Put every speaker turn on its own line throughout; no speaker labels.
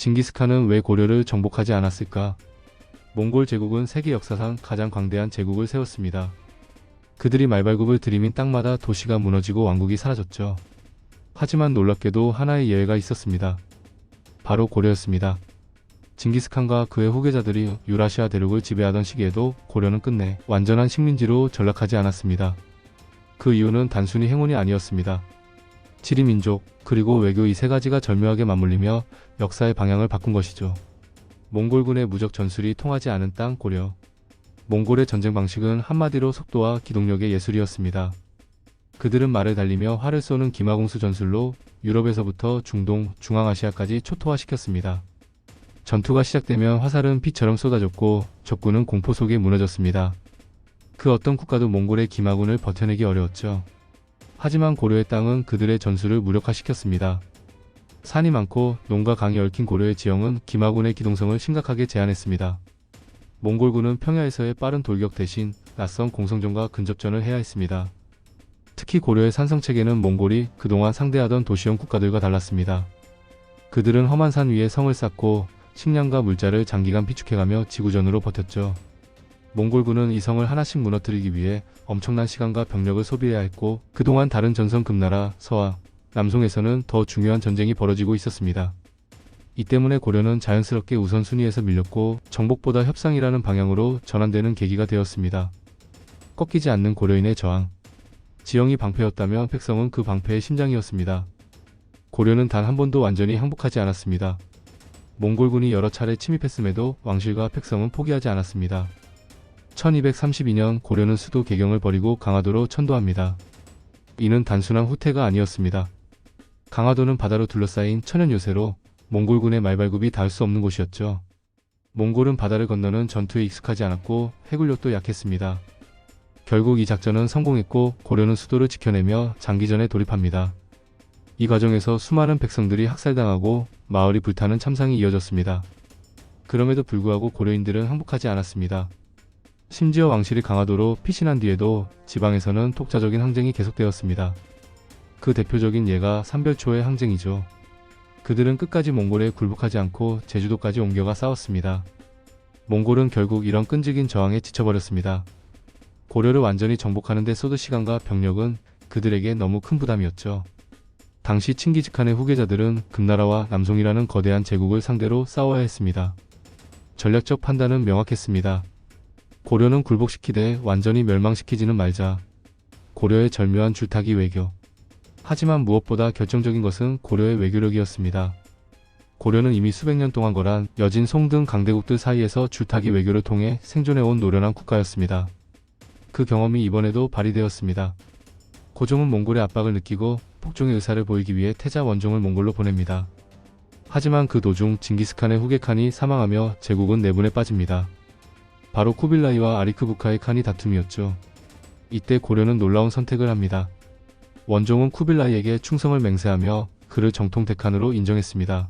징기스칸은 왜 고려를 정복하지 않았을까? 몽골 제국은 세계 역사상 가장 광대한 제국을 세웠습니다. 그들이 말발굽을 들이민 땅마다 도시가 무너지고 왕국이 사라졌죠. 하지만 놀랍게도 하나의 예외가 있었습니다. 바로 고려였습니다. 징기스칸과 그의 후계자들이 유라시아 대륙을 지배하던 시기에도 고려는 끝내 완전한 식민지로 전락하지 않았습니다. 그 이유는 단순히 행운이 아니었습니다. 지리 민족, 그리고 외교 이 세 가지가 절묘하게 맞물리며 역사의 방향을 바꾼 것이죠. 몽골군의 무적 전술이 통하지 않은 땅 고려. 몽골의 전쟁 방식은 한마디로 속도와 기동력의 예술이었습니다. 그들은 말을 달리며 활을 쏘는 기마공수 전술로 유럽에서부터 중동, 중앙아시아까지 초토화시켰습니다. 전투가 시작되면 화살은 피처럼 쏟아졌고 적군은 공포 속에 무너졌습니다. 그 어떤 국가도 몽골의 기마군을 버텨내기 어려웠죠. 하지만 고려의 땅은 그들의 전술을 무력화시켰습니다. 산이 많고 농가 강이 얽힌 고려의 지형은 기마군의 기동성을 심각하게 제한했습니다. 몽골군은 평야에서의 빠른 돌격 대신 낯선 공성전과 근접전을 해야 했습니다. 특히 고려의 산성 체계는 몽골이 그동안 상대하던 도시형 국가들과 달랐습니다. 그들은 험한 산 위에 성을 쌓고 식량과 물자를 장기간 비축해가며 지구전으로 버텼죠. 몽골군은 이 성을 하나씩 무너뜨리기 위해 엄청난 시간과 병력을 소비해야 했고 그동안 다른 전선 금나라 서와 남송에서는 더 중요한 전쟁이 벌어지고 있었습니다. 이 때문에 고려는 자연스럽게 우선순위에서 밀렸고 정복보다 협상이라는 방향으로 전환되는 계기가 되었습니다. 꺾이지 않는 고려인의 저항. 지형이 방패였다면 백성은 그 방패의 심장이었습니다. 고려는 단 한 번도 완전히 항복하지 않았습니다. 몽골군이 여러 차례 침입했음에도 왕실과 백성은 포기하지 않았습니다. 1232년 고려는 수도 개경을 버리고 강화도로 천도합니다. 이는 단순한 후퇴가 아니었습니다. 강화도는 바다로 둘러싸인 천연 요새로 몽골군의 말발굽이 닿을 수 없는 곳이었죠. 몽골은 바다를 건너는 전투에 익숙하지 않았고 해군력도 약했습니다. 결국 이 작전은 성공했고 고려는 수도를 지켜내며 장기전에 돌입합니다. 이 과정에서 수많은 백성들이 학살당하고 마을이 불타는 참상이 이어졌습니다. 그럼에도 불구하고 고려인들은 항복하지 않았습니다. 심지어 왕실이 강화도로 피신한 뒤에도 지방에서는 독자적인 항쟁이 계속되었습니다. 그 대표적인 예가 삼별초의 항쟁이죠. 그들은 끝까지 몽골에 굴복하지 않고 제주도까지 옮겨가 싸웠습니다. 몽골은 결국 이런 끈질긴 저항에 지쳐버렸습니다. 고려를 완전히 정복하는 데 쏟을 시간과 병력은 그들에게 너무 큰 부담이었죠. 당시 칭기즈칸의 후계자들은 금나라와 남송이라는 거대한 제국을 상대로 싸워야 했습니다. 전략적 판단은 명확했습니다. 고려는 굴복시키되 완전히 멸망시키지는 말자. 고려의 절묘한 줄타기 외교. 하지만 무엇보다 결정적인 것은 고려의 외교력이었습니다. 고려는 이미 수백 년 동안 거란 여진 송 등 강대국들 사이에서 줄타기 외교를 통해 생존해온 노련한 국가였습니다. 그 경험이 이번에도 발휘되었습니다. 고종은 몽골의 압박을 느끼고 폭종의 의사를 보이기 위해 태자 원종을 몽골로 보냅니다. 하지만 그 도중 징기스칸의 후계 칸이 사망하며 제국은 내분에 빠집니다. 바로 쿠빌라이와 아리크부카의 칸이 다툼이었죠. 이때 고려는 놀라운 선택을 합니다. 원종은 쿠빌라이에게 충성을 맹세하며 그를 정통 대칸으로 인정했습니다.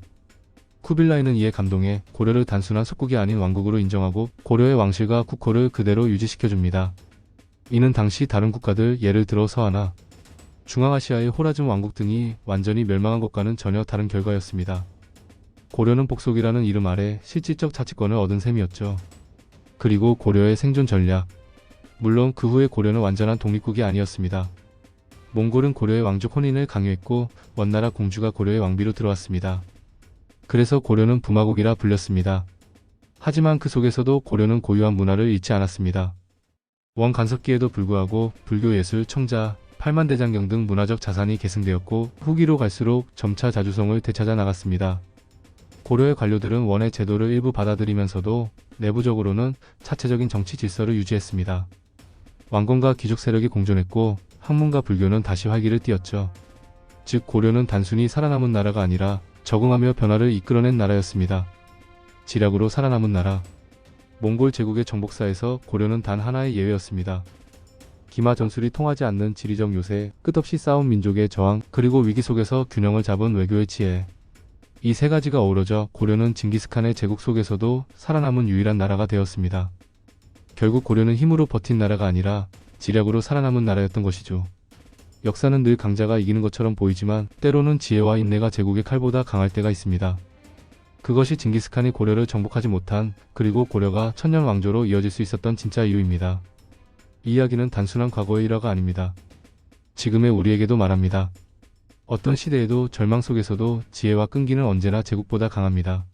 쿠빌라이는 이에 감동해 고려를 단순한 속국이 아닌 왕국으로 인정하고 고려의 왕실과 국호를 그대로 유지시켜줍니다. 이는 당시 다른 국가들 예를 들어 서하나 중앙아시아의 호라즘 왕국 등이 완전히 멸망한 것과는 전혀 다른 결과였습니다. 고려는 복속이라는 이름 아래 실질적 자치권을 얻은 셈이었죠. 그리고 고려의 생존 전략. 물론 그 후에 고려는 완전한 독립국이 아니었습니다. 몽골은 고려의 왕족 혼인을 강요했고 원나라 공주가 고려의 왕비로 들어왔습니다. 그래서 고려는 부마국이라 불렸습니다. 하지만 그 속에서도 고려는 고유한 문화를 잃지 않았습니다. 원 간섭기에도 불구하고 불교 예술, 청자, 팔만대장경 등 문화적 자산이 계승되었고 후기로 갈수록 점차 자주성을 되찾아 나갔습니다. 고려의 관료들은 원의 제도를 일부 받아들이면서도 내부적으로는 차체적인 정치 질서를 유지했습니다. 왕건과 귀족 세력이 공존했고 학문과 불교는 다시 활기를 띠었죠. 즉 고려는 단순히 살아남은 나라가 아니라 적응하며 변화를 이끌어낸 나라였습니다. 지략으로 살아남은 나라. 몽골 제국의 정복사에서 고려는 단 하나의 예외였습니다. 기마 전술이 통하지 않는 지리적 요새, 끝없이 싸운 민족의 저항, 그리고 위기 속에서 균형을 잡은 외교의 지혜. 이 세 가지가 어우러져 고려는 징기스칸의 제국 속에서도 살아남은 유일한 나라가 되었습니다. 결국 고려는 힘으로 버틴 나라가 아니라 지략으로 살아남은 나라였던 것이죠. 역사는 늘 강자가 이기는 것처럼 보이지만 때로는 지혜와 인내가 제국의 칼보다 강할 때가 있습니다. 그것이 징기스칸이 고려를 정복하지 못한 그리고 고려가 천년 왕조로 이어질 수 있었던 진짜 이유입니다. 이 이야기는 단순한 과거의 일화가 아닙니다. 지금의 우리에게도 말합니다. 어떤 시대에도 절망 속에서도 지혜와 끈기는 언제나 제국보다 강합니다.